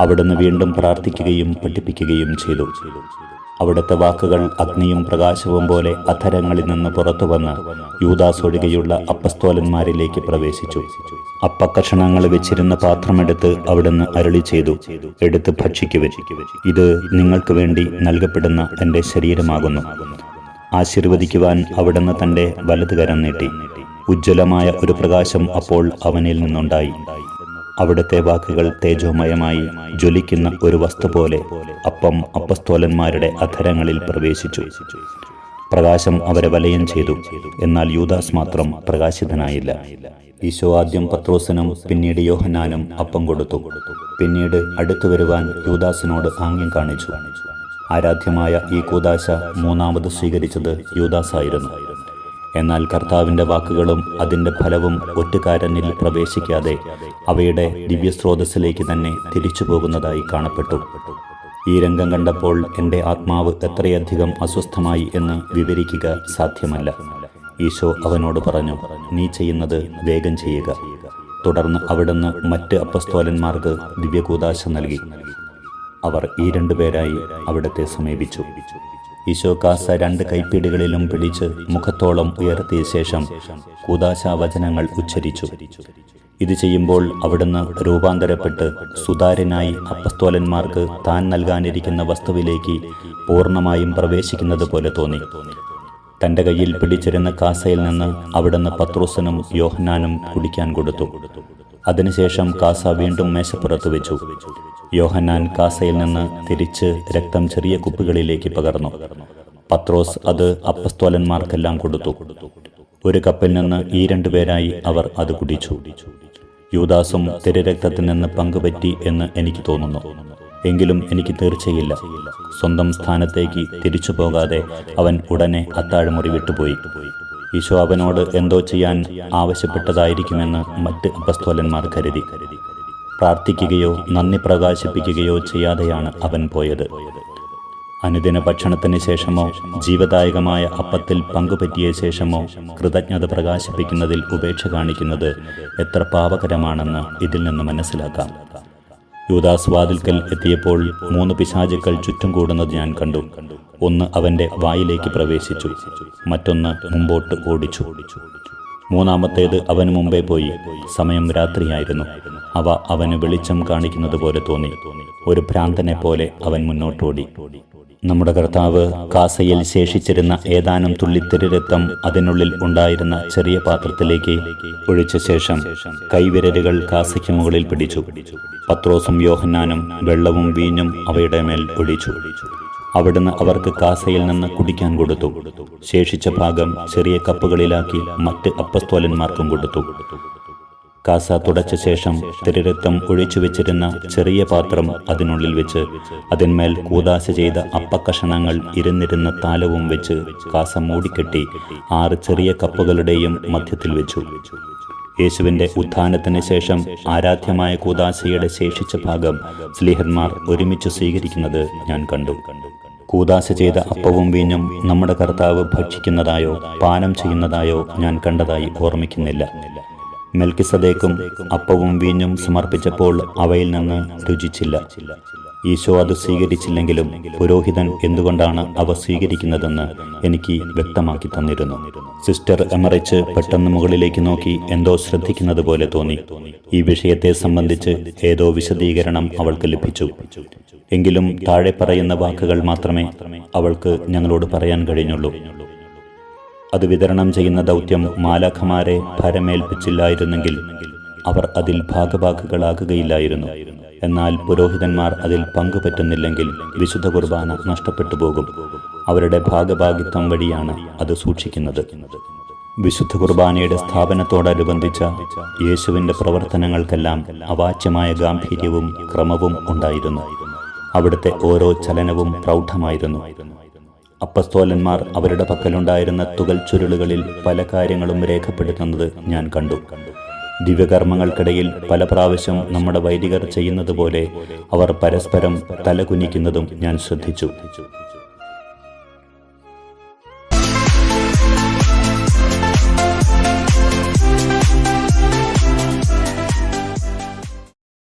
അവിടുന്ന് വീണ്ടും പ്രാർത്ഥിക്കുകയും പഠിപ്പിക്കുകയും ചെയ്തു. അവിടുത്തെ വാക്കുകൾ അഗ്നിയും പ്രകാശവും പോലെ അധരങ്ങളിൽ നിന്ന് പുറത്തു വന്ന് യൂദാസ് ഒഴികെയുള്ള അപ്പസ്തോലന്മാരിലേക്ക് പ്രവേശിച്ചു. അപ്പക്കഷണങ്ങൾ വെച്ചിരുന്ന പാത്രമെടുത്ത് അവിടുന്ന് അരളി ചെയ്തു. എടുത്ത് ഭക്ഷിക്കു ഇത് നിങ്ങൾക്ക് വേണ്ടി നൽകപ്പെടുന്ന എന്റെ ശരീരമാകുന്നു. ആശീർവദിക്കുവാൻ അവിടുന്ന് തന്റെ വലതുകരം നീട്ടി. ഉജ്ജ്വലമായ ഒരു പ്രകാശം അപ്പോൾ അവനിൽ നിന്നുണ്ടായി. അവിടുത്തെ വാക്കുകൾ തേജോമയമായി ജ്വലിക്കുന്ന ഒരു വസ്തു പോലെ അപ്പം അപ്പസ്തോലന്മാരുടെ അധരങ്ങളിൽ പ്രവേശിച്ചു. പ്രകാശം അവരെ വലയം ചെയ്തു. എന്നാൽ യൂദാസ് മാത്രം പ്രകാശിതനായില്ല. ഈശോ ആദ്യം പത്രോസിനും പിന്നീട് യോഹനാനും അപ്പം കൊടുത്തു. പിന്നീട് അടുത്തു വരുവാൻ യൂദാസിനോട് ആംഗ്യം കാണിച്ചു. ആരാധ്യമായ ഈ കൂദാശ മൂന്നാമത് സ്വീകരിച്ചത് യൂദാസായിരുന്നു. എന്നാൽ കർത്താവിന്റെ വാക്കുകളും അതിന്റെ ഫലവും ഒറ്റുകാരനിൽ പ്രവേശിക്കാതെ അവയുടെ ദിവ്യസ്രോതസ്സിലേക്ക് തന്നെ തിരിച്ചു പോകുന്നതായി കാണപ്പെട്ടു. ഈ രംഗം കണ്ടപ്പോൾ എന്റെ ആത്മാവ് എത്രയധികം അസ്വസ്ഥമായി എന്ന് വിവരിക്കുക സാധ്യമല്ല. ഈശോ അവനോട് പറഞ്ഞു നീ ചെയ്യുന്നത് വേഗം ചെയ്യുക. തുടർന്ന് അവിടുന്ന് മറ്റ് അപ്പസ്തോലന്മാർക്ക് ദിവ്യകൂദാശ നൽകി. അവർ ഈ രണ്ടുപേരായി അവിടത്തെ സമീപിച്ചു. ഈശോ കാസ രണ്ട് കൈപ്പീടുകളിലും പിടിച്ച് മുഖത്തോളം ഉയർത്തിയ ശേഷം കൂദാശ വചനങ്ങൾ ഉച്ചരിച്ചു. ഇത് ചെയ്യുമ്പോൾ അവിടുന്ന് രൂപാന്തരപ്പെട്ട് സുതാര്യനായി അപ്പസ്തോലന്മാർക്ക് താൻ നൽകാനിരിക്കുന്ന വസ്തുവിലേക്ക് പൂർണമായും പ്രവേശിക്കുന്നത് പോലെ തോന്നി. തന്റെ കയ്യിൽ പിടിച്ചിരുന്ന കാസയിൽ നിന്ന് അവിടുന്ന് പത്രോസനും യോഹനാനും കുടിക്കാൻ കൊടുത്തു. അതിനുശേഷം കാസ വീണ്ടും മേശപ്പുറത്ത് വെച്ചു. യോഹന്നാൻ കാസയിൽ നിന്ന് തിരിച്ച് രക്തം ചെറിയ കുപ്പികളിലേക്ക് പകർന്നു. പത്രോസ് അത് അപ്പസ്തോലന്മാർക്കെല്ലാം കൊടുത്തു. ഒരു കപ്പിൽ നിന്ന് ഈ രണ്ടുപേരായി അവർ അത് കുടിച്ചു. യൂദാസും തിരരക്തത്തിൽ നിന്ന് പങ്കുപറ്റി എന്ന് എനിക്ക് തോന്നുന്നു. എങ്കിലും എനിക്ക് തീർച്ചയില്ല. സ്വന്തം സ്ഥാനത്തേക്ക് തിരിച്ചു പോകാതെ അവൻ ഉടനെ അത്താഴമുറി വിട്ടുപോയി. ഈശോ അവനോട് എന്തോ ചെയ്യാൻ ആവശ്യപ്പെട്ടതായിരിക്കുമെന്ന് മറ്റ് അപസ്തോലന്മാർ കരുതി. പ്രാർത്ഥിക്കുകയോ നന്ദി പ്രകാശിപ്പിക്കുകയോ ചെയ്യാതെയാണ് അവൻ പോയത്. അനുദിന ഭക്ഷണത്തിന് ശേഷമോ ജീവദായകമായ അപ്പത്തിൽ പങ്കുപറ്റിയ ശേഷമോ കൃതജ്ഞത പ്രകാശിപ്പിക്കുന്നതിൽ ഉപേക്ഷ കാണിക്കുന്നത് എത്ര പാപകരമാണെന്ന് ഇതിൽ നിന്ന് മനസ്സിലാക്കാം. യൂദാസ് വാതിൽക്കൽ എത്തിയപ്പോൾ മൂന്ന് പിശാചുക്കൾ ചുറ്റും കൂടുന്നത് ഞാൻ കണ്ടു. ഒന്ന് അവന്റെ വായിലേക്ക് പ്രവേശിച്ചു മറ്റൊന്ന് മുമ്പോട്ട് ഓടിച്ചു. മൂന്നാമത്തേത് അവന് മുമ്പേ പോയി സമയം രാത്രിയായിരുന്നു. അവ അവന് വെളിച്ചം കാണിക്കുന്നത് പോലെ തോന്നി. ഒരു ഭ്രാന്തനെ പോലെ അവൻ മുന്നോട്ടോടി. നമ്മുടെ കർത്താവ് കാസയിൽ ശേഷിച്ചിരുന്ന ഏതാനും തുള്ളി തിരുരക്തം അതിനുള്ളിൽ ഉണ്ടായിരുന്ന ചെറിയ പാത്രത്തിലേക്ക് ഒഴിച്ച ശേഷം കൈവിരലുകൾ കാസയ്ക്ക് മുകളിൽ പിടിച്ചു. പത്രോസും യോഹന്നാനും വെള്ളവും വീഞ്ഞും അവയുടെ മേൽ ഒഴിച്ചു. അവിടുന്ന് അവർക്ക് കാസയിൽ നിന്ന് കുടിക്കാൻ കൊടുത്തു. ശേഷിച്ച ഭാഗം ചെറിയ കപ്പുകളിലാക്കി മറ്റ് അപ്പസ്തോലന്മാർക്കും കൊടുത്തു. കാസ തുടച്ച ശേഷം തിരരക്തം ഒഴിച്ചു വെച്ചിരുന്ന ചെറിയ പാത്രം അതിനുള്ളിൽ വെച്ച് അതിന്മേൽ കൂതാശ ചെയ്ത അപ്പക്കഷണങ്ങൾ ഇരുന്നിരുന്ന താലവും വെച്ച് കാസ മൂടിക്കെട്ടി ആറ് ചെറിയ കപ്പുകളുടെയും മധ്യത്തിൽ വെച്ചു. യേശുവിന്റെ ഉത്ഥാനത്തിന് ശേഷം ആരാധ്യമായ കൂതാശയുടെ ശേഷിച്ച ഭാഗം സ്ലീഹന്മാർ ഒരുമിച്ച് സ്വീകരിക്കുന്നത് ഞാൻ കണ്ടു. കൂതാശ ചെയ്ത അപ്പവും വീഞ്ഞും നമ്മുടെ കർത്താവ് ഭക്ഷിക്കുന്നതായോ പാനം ചെയ്യുന്നതായോ ഞാൻ കണ്ടതായി ഓർമ്മിക്കുന്നില്ല. മെൽക്കിസദേക്കും അപ്പവും വീഞ്ഞും സമർപ്പിച്ചപ്പോൾ അവയിൽ നിന്ന് രുചിച്ചില്ല. ഈശോ അത് സ്വീകരിച്ചില്ലെങ്കിലും പുരോഹിതൻ എന്തുകൊണ്ടാണ് അവ സ്വീകരിക്കുന്നതെന്ന് എനിക്ക് വ്യക്തമാക്കി തന്നിരുന്നു. സിസ്റ്റർ എമറിച്ച് പെട്ടെന്ന് മുകളിലേക്ക് നോക്കി എന്തോ ശ്രദ്ധിക്കുന്നത് പോലെ തോന്നി. ഈ വിഷയത്തെ സംബന്ധിച്ച് ഏതോ വിശദീകരണം അവൾക്ക് ലഭിച്ചു. എങ്കിലും താഴെ പറയുന്ന വാക്കുകൾ മാത്രമേ അവൾക്ക് ഞങ്ങളോട് പറയാൻ കഴിഞ്ഞുള്ളൂ. അത് വിതരണം ചെയ്യുന്ന ദൗത്യം മാലാഖമാരെ ഭരമേൽപ്പിച്ചില്ലായിരുന്നെങ്കിൽ അവർ അതിൽ ഭാഗഭാക്കുകളാകുകയില്ലായിരുന്നു എന്നാൽ പുരോഹിതന്മാർ അതിൽ പങ്കുപറ്റുന്നില്ലെങ്കിൽ വിശുദ്ധ കുർബാന നഷ്ടപ്പെട്ടു പോകും അവരുടെ ഭാഗഭാഗിത്വം വഴിയാണ് അത് സൂക്ഷിക്കുന്നത്. വിശുദ്ധ കുർബാനയുടെ സ്ഥാപനത്തോടനുബന്ധിച്ച യേശുവിന്റെ പ്രവർത്തനങ്ങൾക്കെല്ലാം അവാച്യമായ ഗാംഭീര്യവും ക്രമവും ഉണ്ടായിരുന്നു. അവിടുത്തെ ഓരോ ചലനവും പ്രൗഢമായിരുന്നു. അപ്പസ്തോലന്മാർ അവരുടെ പക്കലുണ്ടായിരുന്ന തുകൽ ചുരുളുകളിൽ പല കാര്യങ്ങളും രേഖപ്പെടുത്തുന്നത് ഞാൻ കണ്ടു. ദിവ്യകർമ്മങ്ങൾക്കിടയിൽ പല പ്രാവശ്യം നമ്മുടെ വൈദികർ ചെയ്യുന്നത് പോലെ അവർ പരസ്പരം തലകുനിക്കുന്നതും ഞാൻ ശ്രദ്ധിച്ചു.